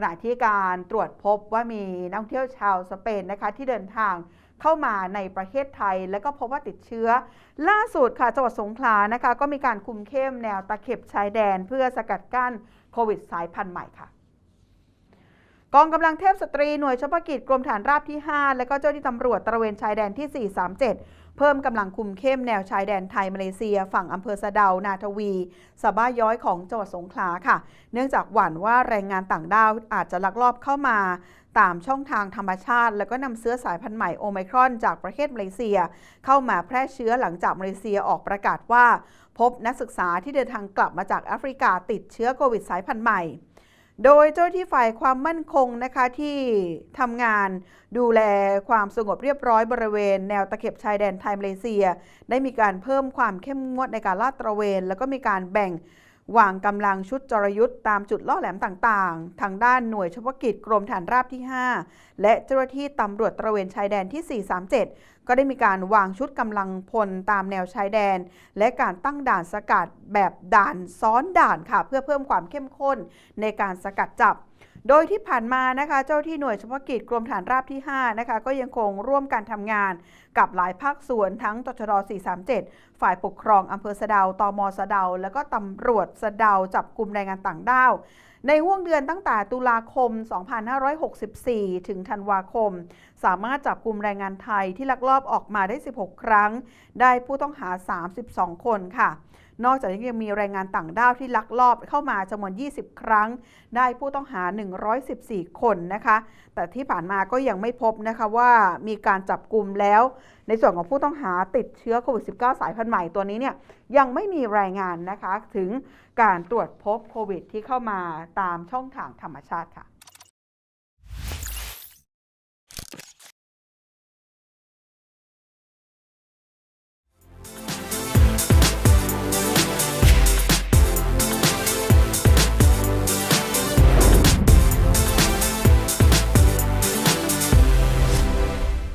ขณะที่การตรวจพบว่ามีนักท่องเที่ยวชาวสเปนนะคะที่เดินทางเข้ามาในประเทศไทย แล้วก็พบว่าติดเชื้อ ล่าสุดค่ะจังหวัดสงขลานะคะ ก็มีการคุมเข้มแนวตะเข็บชายแดนเพื่อสกัดกั้นโควิดสายพันธุ์ใหม่ค่ะ กองกำลังเทพสตรีหน่วยเฉพาะกิจกรมฐานราบที่ 5 และก็เจ้าหน้าที่ตำรวจตระเวนชายแดนที่ 437 เพิ่มกำลังคุมเข้มแนวชายแดนไทยมาเลเซีย ฝั่งอำเภอสะเดา นาทวี สบ้าย้อยของจังหวัดสงขลาค่ะ เนื่องจากหวั่นว่าแรงงานต่างด้าวอาจจะลักลอบเข้ามาตามช่องทางธรรมชาติ แล้วก็นำเชื้อสายพันธุ์ใหม่โอไมครอนจากประเทศมาเลเซีย เข้ามาแพร่เชื้อหลังจากมาเลเซียออกประกาศว่า พบนักศึกษาที่เดินทางกลับมาจากแอฟริกาติดเชื้อโควิดสายพันธุ์ใหม่ โดยเจ้าที่ฝ่ายความมั่นคงนะคะที่ทำงานดูแลความสงบเรียบร้อยบริเวณ แนวตะเข็บชายแดนไทยมาเลเซีย ได้มีการเพิ่มความเข้มงวดในการลาดตระเวน แล้วก็มีการแบ่ง วางกำลังชุดจรยุทธ์ตามจุดล่อแหลมต่างๆ ทางด้านหน่วยเฉพาะกิจกรมฐานราบที่ 5 และเจ้าหน้าที่ตำรวจตระเวนชายแดนที่ 437 ก็ได้มีการวางชุดกำลังพลตามแนวชายแดน และการตั้งด่านสกัดแบบด่านซ้อนด่านค่ะ เพื่อเพิ่มความเข้มข้นในการสกัดจับ โดยที่ผ่านมานะคะเจ้าที่หน่วยเฉพาะกิจกรมฐานราบที่5นะคะก็ยังคงร่วมการทำงานกับหลายภาคส่วนทั้งตชด437 ฝ่ายปกครองอำเภอสะเดาตมสะเดา แล้วก็ตำรวจสะเดาจับกลุ่มแรงงานต่างด้าวในห่วงเดือนตั้งแต่ตุลาคม 2564 ถึงธันวาคม สามารถจับกลุ่มแรงงานไทยที่ลักลอบออกมาได้ 16 ครั้ง ได้ผู้ต้องหา 32 คนค่ะ นอกจากนี้ยังมีแรงงานต่างด้าวที่ลักลอบเข้ามาจำนวน 20 ครั้ง ได้ผู้ต้องหา 114 คนนะคะ แต่ที่ผ่านมาก็ยังไม่พบนะคะว่ามีการจับกลุ่มแล้ว ในส่วนของผู้ต้องหาติดเชื้อโควิด -19 สายพันธุ์ใหม่ตัวนี้เนี่ยยังไม่มีรายงานนะคะ ถึงการตรวจพบโควิดที่เข้ามาตามช่องทางธรรมชาติค่ะ